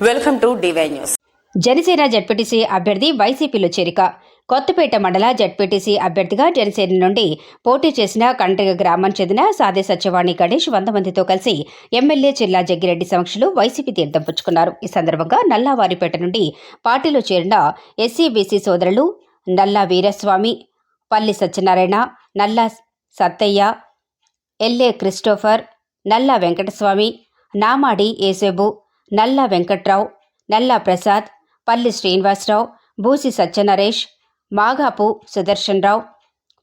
Welcome to DY news Janasena ZPTC అభ్యర్థి వైసీపీలో చేరిక. కొత్తపేట మండల జడ్పీటీసీ అభ్యర్థిగా జనసేన నుండి పోటీ చేసిన కండ్రిగ గ్రామం చెందిన సాదే సత్యవాణి గణేష్ వంద మందితో కలిసి ఎమ్మెల్యే జిల్లా జగ్గిరెడ్డి సమక్షంలో వైసీపీ తీర్థం పుచ్చుకున్నారు. ఈ సందర్భంగా నల్లావారిపేట నుండి పార్టీలో చేరిన ఎస్సీబీసీ సోదరులు నల్లా వీరస్వామి పల్లి సత్యనారాయణ నల్లా సత్తయ్య ఎల్ఏ క్రిస్టోఫర్ నల్లా వెంకటస్వామి నామాడి ఏసేబు నల్లా వెంకట్రావు నల్లా ప్రసాద్ పల్లి శ్రీనివాసరావు బూసి సత్యనరేష్ మాగాపు సుదర్శన్ రావు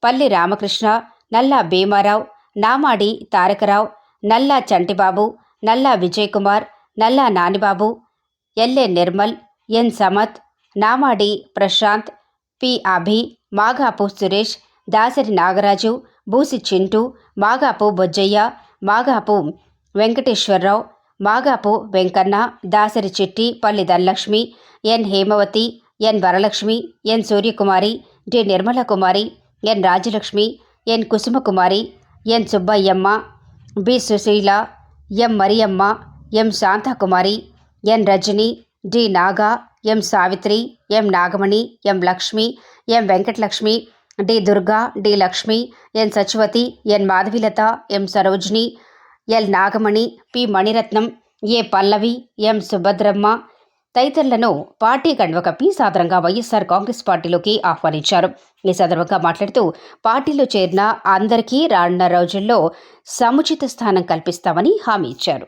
పల్లి రామకృష్ణ నల్లా భీమారావు నామాడి తారకరావు నల్లా చంటిబాబు నల్లా Vijay Kumar Nalla Nanibabu LA Nirmal N Samat Namadi Prashant P Abhi Magapu Suresh Dasari Nagaraju Boosi Chintu Magapu Bojjaiah Magapu Venkateswararao Magapu Venkanna Dasari Chitti Palli Dhanalakshmi N Hemavathi N Varalakshmi N Suryakumari D Nirmala Kumari N Rajalakshmi N Kusumakumari N Subbayamma B Susheela M Mariyamma M Santhakumari N Rajani D Naga M Savitri M Nagamani M Lakshmi M Venkatalakshmi D Durga D Lakshmi N Sachivathi N Madhavilatha M Sarojini L Nagamani P Maniratnam A Pallavi M Subhadramma తదితరులను party కండువ సాధారణంగా సాదరంగా వైఎస్ఆర్ కాంగ్రెస్ పార్టీలోకి ఆహ్వానించారు. ఈ సందర్భంగా మాట్లాడుతూ పార్టీలో చేరిన అందరికీ రానున్న రోజుల్లో సముచిత స్థానం కల్పిస్తామని హామీ ఇచ్చారు.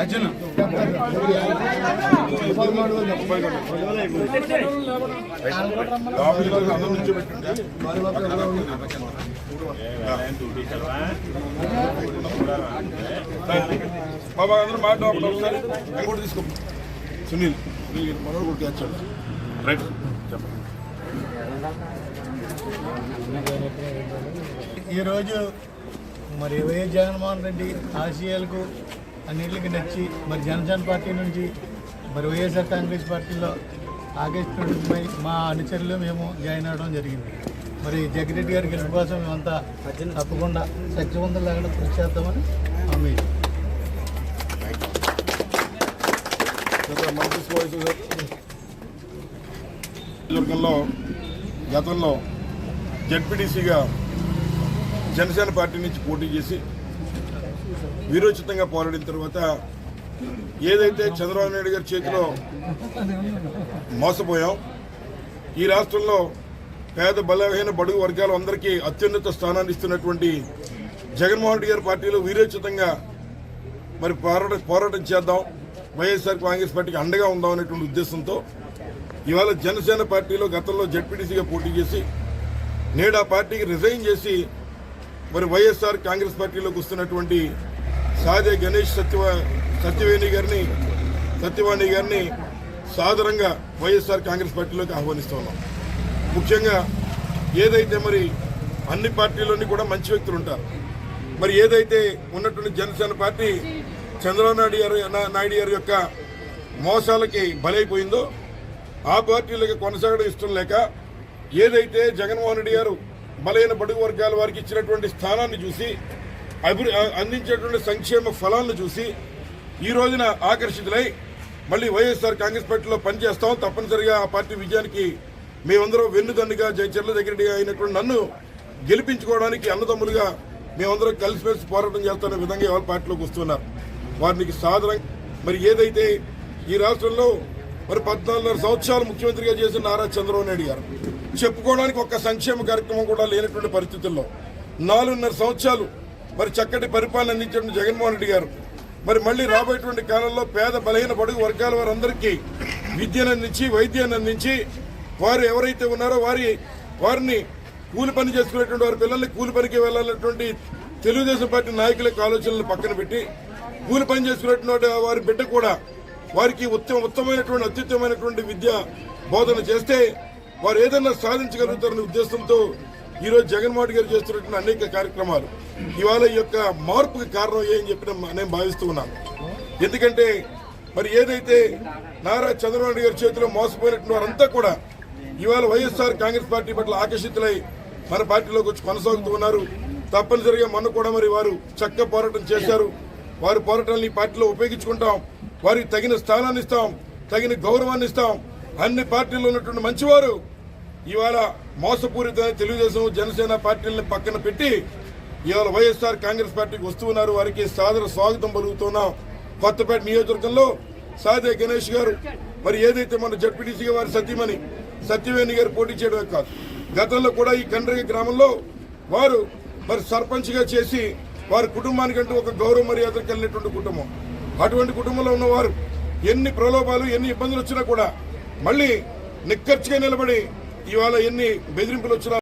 అర్జున్. అందరం నుంచి బాబా అందరూ మా డాక్టర్ ఒకసారి. ఇంకోటి తీసుకో. సునీల్. మనోడు కూడా క్యాచ్ రైట్. చెప్పండి ఈరోజు మరి వైఎస్ జగన్మోహన్ రెడ్డి ఆశయాలకు అన్నింటికి నచ్చి మరి జనసేన పార్టీ నుంచి మరి వైఎస్ఆర్ కాంగ్రెస్ పార్టీలో ఆగస్టు నుండి మా అనుచరులు మేము జాయిన్ అవ్వడం జరిగింది. మరి జగరెడ్డి గారి గెలుపు కోసం మేమంతా తప్పకుండా సత్యవంతం లేకుండా కృషి చేద్దామని హామీ నియోజకవర్గంలో గతంలో జడ్పీటీసీగా జనసేన పార్టీ నుంచి పోటీ చేసి వీరోచితంగా పోరాడిన తర్వాత ఏదైతే చంద్రబాబు నాయుడు గారి చేతిలో మోసపోయాం ఈ రాష్ట్రంలో పేద బలహీన బడుగు వర్గాల అందరికీ అత్యున్నత స్థానాన్ని ఇస్తున్నటువంటి జగన్మోహన్ రెడ్డి గారి పార్టీలో వీరోచితంగా మరి పోరాట పోరాటం చేద్దాం వైఎస్ఆర్ కాంగ్రెస్ పార్టీకి అండగా ఉందాం అనేటువంటి ఉద్దేశంతో ఇవాళ జనసేన పార్టీలో గతంలో జడ్పీటీసీగా పోటీ చేసి నేడు ఆ పార్టీకి రిజైన్ చేసి మరి వైఎస్ఆర్ కాంగ్రెస్ పార్టీలోకి వస్తున్నటువంటి సాదే గణేష్ సత్యవ సత్యవేణి గారిని సత్యవాణి గారిని సాదరంగా వైఎస్ఆర్ కాంగ్రెస్ పార్టీలోకి ఆహ్వానిస్తున్నాం ముఖ్యంగా ఏదైతే మరి అన్ని పార్టీలోని కూడా మంచి వ్యక్తులు ఉంటారు. మరి ఏదైతే ఉన్నటువంటి జనసేన పార్టీ చంద్రబాబు నాయుడు గారు నా- నాయుడు గారి యొక్క మోసాలకి బలైపోయిందో ఆ పార్టీలకి కొనసాగడం ఇష్టం లేక ఏదైతే జగన్మోహన్ రెడ్డి గారు బలైన బడుగు వర్గాల వారికి ఇచ్చినటువంటి స్థానాన్ని చూసి అభివృద్ధి అందించేటువంటి సంక్షేమ ఫలాలను చూసి ఈ రోజున ఆకర్షితులై మళ్ళీ వైఎస్ఆర్ కాంగ్రెస్ పార్టీలో పనిచేస్తాం. తప్పనిసరిగా ఆ పార్టీ విజయానికి మేమందరం వెన్నుదండుగా జయచర్ల దగ్గరగా అయినటువంటి నన్ను గెలిపించుకోవడానికి అన్నదమ్ములుగా మేమందరం కలిసిమెలిసి పోరాటం చేస్తున్న విధంగా ఎవరి పార్టీలోకి వస్తున్నారు. వారికి సాధారణ మరి ఏదైతే ఈ రాష్ట్రంలో మరి పద్నాలుగున్నర సంవత్సరాలు ముఖ్యమంత్రిగా చేసిన నారా చంద్రబాబు నాయుడు గారు చెప్పుకోవడానికి ఒక్క సంక్షేమ కార్యక్రమం కూడా లేనటువంటి పరిస్థితుల్లో నాలుగున్నర సంవత్సరాలు మరి చక్కటి పరిపాలన అందించిన జగన్మోహన్ రెడ్డి గారు. మరి మళ్ళీ రాబోయేటువంటి కాలంలో పేద బలహీన బడుగు వర్గాల వారందరికీ విద్యను అందించి వైద్యాన్ని అందించి వారు ఎవరైతే ఉన్నారో వారి వారిని కూలి పని చేసుకునేటువంటి వారి పిల్లల్ని కూలి పనికి వెళ్ళాలన్నటువంటి తెలుగుదేశం పార్టీ నాయకుల యొక్క ఆలోచనలు పక్కన పెట్టి కూలి పని చేసుకునేటువంటి వారి బిడ్డ కూడా వారికి ఉత్తమ ఉత్తమమైనటువంటి అత్యుత్తమైనటువంటి విద్య బోధన చేస్తే వారు ఏదైనా సాధించగలుగుతారనే ఉద్దేశంతో ఈరోజు జగన్మోహన్ గారు చేస్తున్నటువంటి అనేక కార్యక్రమాలు. ఇవాళ ఈ యొక్క మార్పుకి కారణం ఏ అని చెప్పి నేను- భావిస్తూ ఉన్నాను. ఎందుకంటే మరి ఏదైతే నారా చంద్రబాబు గారి చేతిలో మోసపోయినటువంటి వారంతా కూడా ఇవాళ వైఎస్ఆర్ కాంగ్రెస్ పార్టీ పట్ల ఆకర్షితులై మన పార్టీలోకి వచ్చి కొనసాగుతూ ఉన్నారు. తప్పనిసరిగా మొన్న కూడా మరి వారు చక్క పోరాటం చేశారు. వారి పోరాటాన్ని పార్టీలో ఉపయోగించుకుంటాం. వారికి తగిన స్థానాన్ని ఇస్తాం. తగిన గౌరవాన్ని ఇస్తాం. అన్ని పార్టీలు ఉన్నటువంటి మంచివారు ఇవాళ మోసపూరితమైన తెలుగుదేశం జనసేన పార్టీలను పక్కన పెట్టి ఇవాళ వైఎస్ఆర్ కాంగ్రెస్ పార్టీకి వస్తున్నారు వారికి సాదర స్వాగతం పలుకుతున్నాం. కొత్తపేట నియోజకవర్గంలో సాదే గణేష్ గారు. మరి ఏదైతే మన జడ్పీటీసీగా వారి సత్యమని సత్యవేణి గారు పోటీ చేయడమే కాదు గతంలో కూడా ఈ కండ్రగి గ్రామంలో వారు మరి సర్పంచ్గా చేసి వారి కుటుంబానికంటూ ఒక గౌరవ మర్యాదకు వెళ్ళినటువంటి కుటుంబం. అటువంటి కుటుంబంలో ఉన్నవారు ఎన్ని ప్రలోభాలు ఎన్ని ఇబ్బందులు వచ్చినా కూడా మళ్ళీ నిక్కర్చిగా నిలబడి ఇవాళ ఎన్ని బెదిరింపులు వచ్చినా